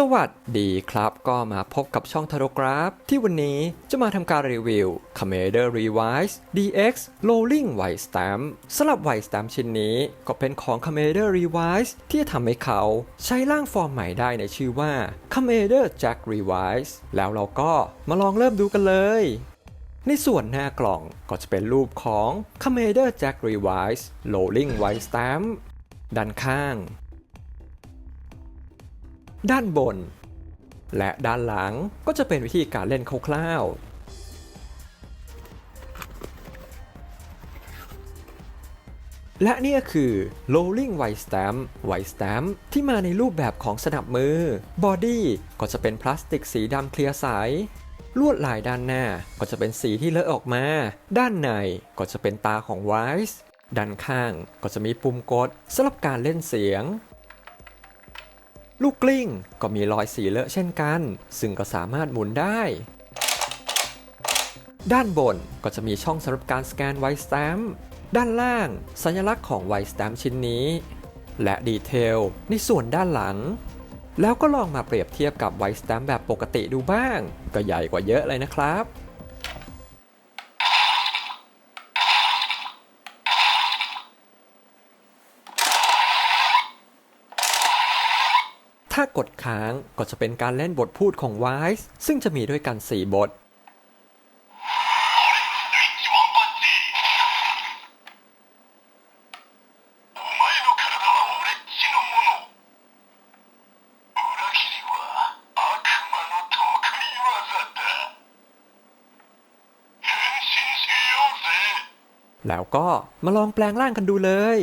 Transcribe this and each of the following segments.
สวัสดีครับ ก็มาพบกับช่องทารกราฟ ที่วันนี้จะมาทำการรีวิว Commander Revise DX Rolling White Stamp สำหรับ White Stamp ชิ้นนี้ก็เป็นของ Commander Revise ที่จะทำให้เขาใช้ร่างฟอร์มใหม่ได้ในชื่อว่า Commander Jack Revise แล้วเราก็มาลองเริ่มดูกันเลยในส่วนหน้ากล่องก็จะเป็นรูปของ Commander Jack Revise Rolling White Stamp ด้านข้าง ด้านบน และด้านหลังก็จะเป็นวิธีการเล่นคร่าวๆ และนี่คือ Rolling White Stamp White Stamp ที่มาในรูปแบบของสนับมือ Body ก็จะเป็นพลาสติกสีดำเคลียร์ใสลวดลายด้านหน้าก็จะเป็นสีที่เลอะออกมา ด้านในก็จะเป็นตาของไวส์ด้านข้างก็จะมีปุ่มกดสำหรับการเล่นเสียง ลูกกลิ้งก็มีรอยสีเลอะเช่นกัน ซึ่งก็สามารถหมุนได้ ด้านบนก็จะมีช่องสำหรับการสแกนไวสแตมป์ด้านล่างสัญลักษณ์ของไวสแตมป์ชิ้นนี้ และดีเทลในส่วนด้านหลัง แล้วก็ลองมาเปรียบเทียบกับไวสแตมป์แบบปกติดูบ้าง ก็ใหญ่กว่าเยอะเลยนะครับ ถ้ากดค้างก็จะเป็นการเล่นบทพูดของไวส์ซึ่งจะมีด้วยกัน 4 บท แล้วก็มาลองแปลงร่างกันดูเลย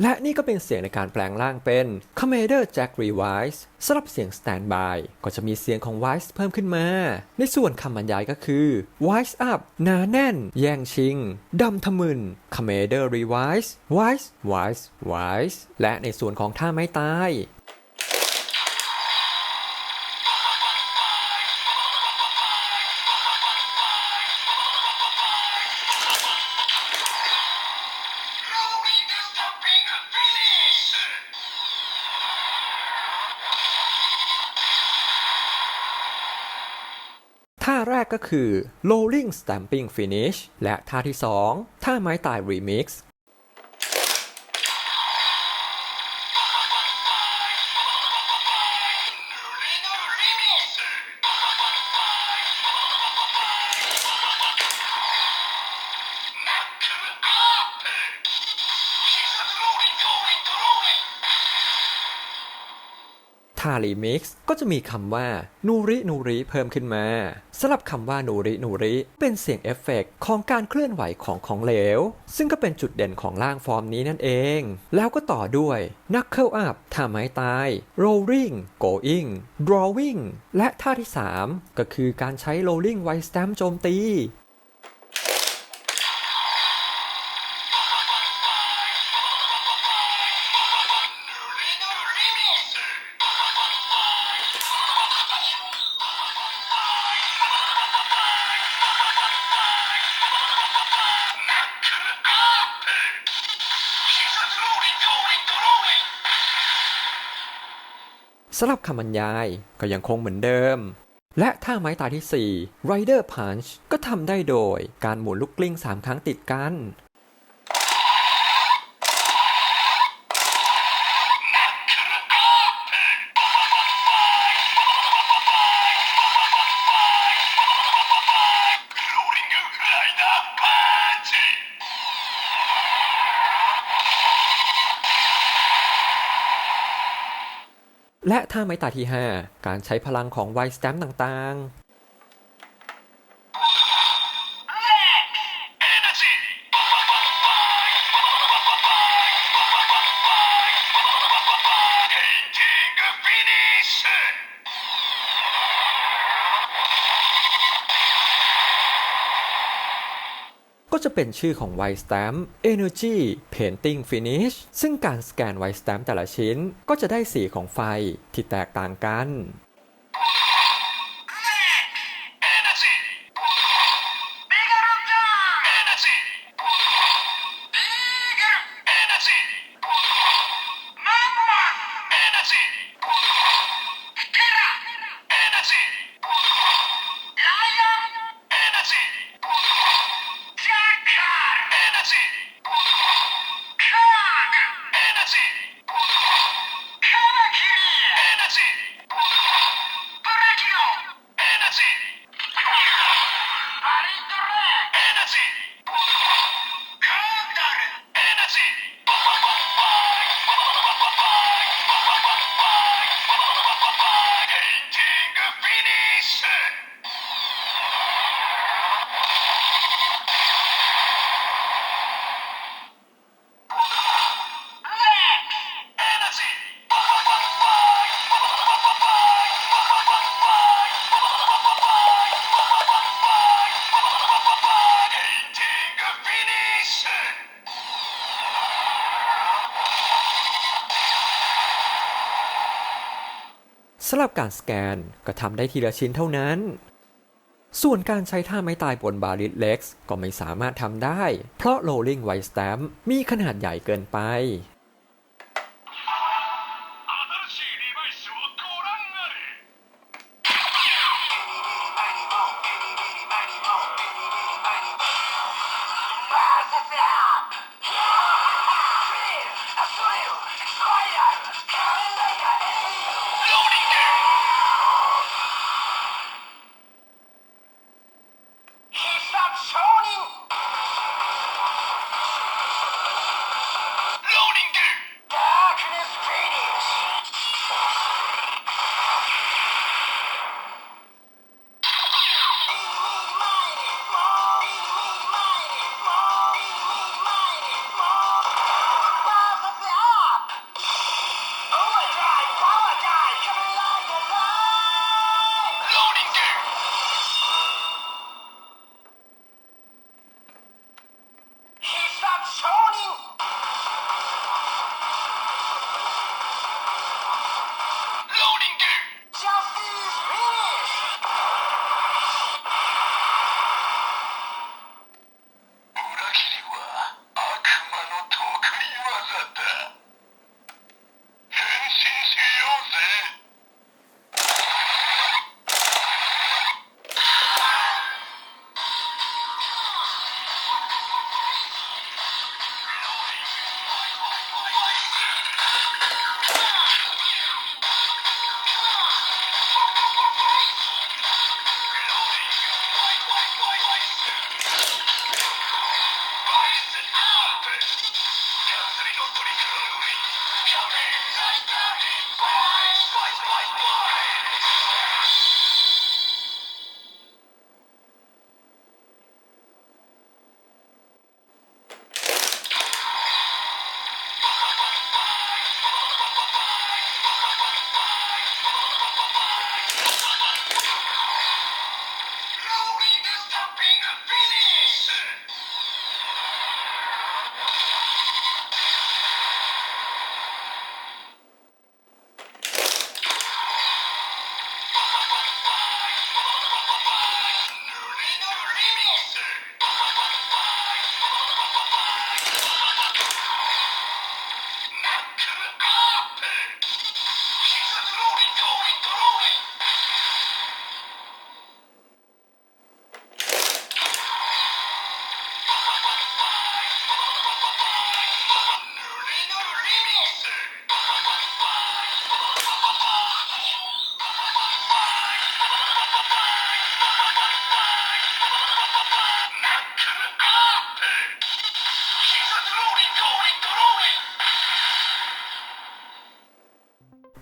และนี่ก็เป็นเสียงในการแปลงร่างเป็น Commander Jack Revise สำหรับเสียง Standby ก็จะมีเสียงของ Wise เพิ่มขึ้นมา ในส่วนคำบรรยายก็คือ Wise Up หนาแน่น แย่งชิง ดำทะมึน Commander Revise Wise Wise Wise และในส่วนของท่าไม้ตาย แรกก็คือ Rolling Stamping Finish และท่าที่ 2 ท่าไม้ตาย Remix า Remix ก็จะมีคำว่านูรินูริเพิ่มขึ้นมาสำหรับคำว่านูรินูริเป็นเสียงเอฟเฟกต์ของการเคลื่อนไหวของของเหลว ซึ่งก็เป็นจุดเด่นของร่างฟอร์มนี้นั่นเอง แล้วก็ต่อด้วย Knuckle Up ท่าไม้ตาย Rolling Going Drawing และท่าที่ 3 ก็คือการใช้ Rolling White Stamp โจมตีำหรับคำบรรยายก็ยังคงเหมือนเดิม และท่าไม้ตายที่ 4 Rider Punch ก็ทำได้โดยการหมุนลูกกลิ้ง 3 ครั้งติดกัน และท่าไม้ตายที่ 5 การใช้พลังของไวสแตมต่างๆ จะเป็นชื่อของ White Stamp Energy Painting Finish ซึ่งการสแกน White Stamp แต่ละชิ้นก็จะได้สีของไฟที่แตกต่างกัน สำหรับการสแกนก็ทำได้ทีละชิ้นเท่านั้น ส่วนการใช้ท่าไม้ตายบนบาริสเล็กซ์ก็ไม่สามารถทำได้ เพราะโรลลิงไวสแตมมีขนาดใหญ่เกินไป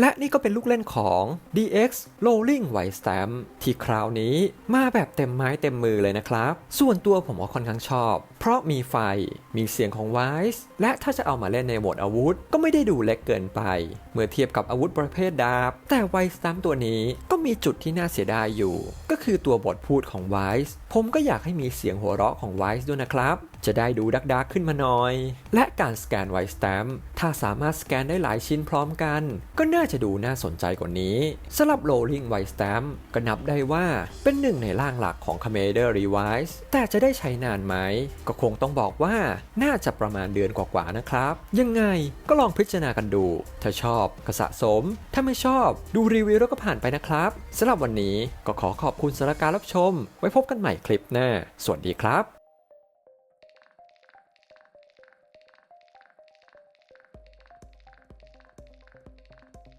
และนี่ก็เป็นลูกเล่นของ DX Rolling White Stamp ที่คราวนี้มาแบบเต็มไม้เต็มมือเลยนะครับ ส่วนตัวผมก็ค่อนข้างชอบ เพราะมีไฟ มีเสียงของ Wise และถ้าจะเอามาเล่นในโหมดอาวุธ ก็ไม่ได้ดูเล็กเกินไป เมื่อเทียบกับอาวุธประเภทดาบ แต่ White Stamp ตัวนี้ก็มีจุดที่น่าเสียดายอยู่ ก็คือตัวบทพูดของ Wise ผมก็อยากให้มีเสียงหัวเราะของ Wise ด้วยนะครับ จะได้ดูดักดักขึ้นมาหน่อย และการสแกน White Stamp ถ้าสามารถสแกนได้หลายชิ้นพร้อมกัน ก็น่าจะดูน่าสนใจกว่านี้สำหรับ Rolling White Stamp ก็นับได้ว่าเป็นหนึ่งในร่างหลักของ Commander Revise แต่จะได้ใช้นานไหม ก็คงต้องบอกว่าน่าจะประมาณเดือนกว่าๆนะครับ ยังไงก็ลองพิจารณากันดู ถ้าชอบก็สะสม ถ้าไม่ชอบดูรีวิวแล้วก็ผ่านไปนะครับสำหรับวันนี้ก็ขอขอบคุณสำหรับการรับชม ไว้พบกันใหม่คลิปหน้าสวัสดีครับ